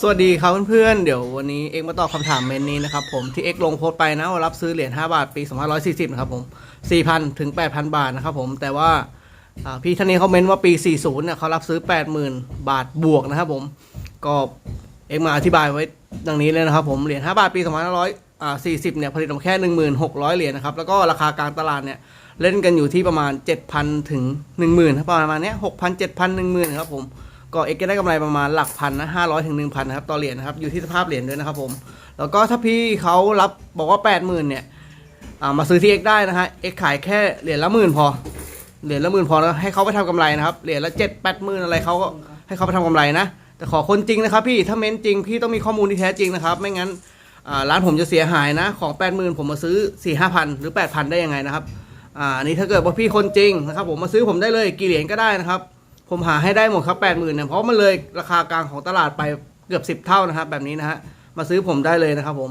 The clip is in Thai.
สวัสดีครับเพื่อนๆ เดี๋ยววันนี้เอ็กมาตอบคำถามเมนนี้นะครับผมที่เอ็กลงโพสต์ไปนะว่ารับซื้อเหรียญ5บาทปี2540นะครับผม4,000ถึง8,000 บาทนะครับผมแต่ว่าพี่ท่านนี้เขาเมนว่าปี 40เนี่ยเขารับซื้อ 80,000 บาทบวกนะครับผมก็เอ็กมาอธิบายไว้ดังนี้เลยนะครับผมเหรียญ5บาทปี2540เนี่ยผลิตออกมาแค่ 1,600 เหรียญนะครับแล้วก็ราคากลางตลาดเนี่ยเล่นกันอยู่ที่ประมาณ 7,000 ถึง 10,000ครับประมาณเนี้ย6,000 7,000 10,000ครับผม ก็เอ็กจะได้กำไรประมาณหลักพันนะห้าร้อยถึงหนึ่งพันนะครับต่อเหรียญนะครับอยู่ที่สภาพเหรียญด้วยนะครับผมแล้วก็ถ้าพี่เขารับบอกว่าแปดหมื่นเนี่ยมาซื้อที่เอ็กได้นะฮะเอ็กขายแค่เหรียญละหมื่นพอเหรียญละหมื่นพอแล้วให้เขาไปทำกำไรนะครับเหรียญละเจ็ดแปดหมื่นอะไรเขาก็ให้เขาไปทำกำไรนะแต่ขอคนจริงนะครับพี่ถ้าเม้นจริงพี่ต้องมีข้อมูลที่แท้จริงนะครับ ไม่งั้นร้านผมจะเสียหายนะของแปดหมื่นผมมาซื้อสี่ห้าพันหรือแปดพันได้ยังไงนะครับอ่านนี้ถ้าเกิดว่าพี่คนจริงนะครับผมมาซื้อผมได้เลยกี่เหรียญก็ได้นะครับ ผมหาให้ได้หมดครับแปดหมื่นเนี่ยเพราะมันเลยราคากลางของตลาดไปเกือบสิบเท่านะครับ แบบนี้นะฮะมาซื้อผมได้เลยนะครับผม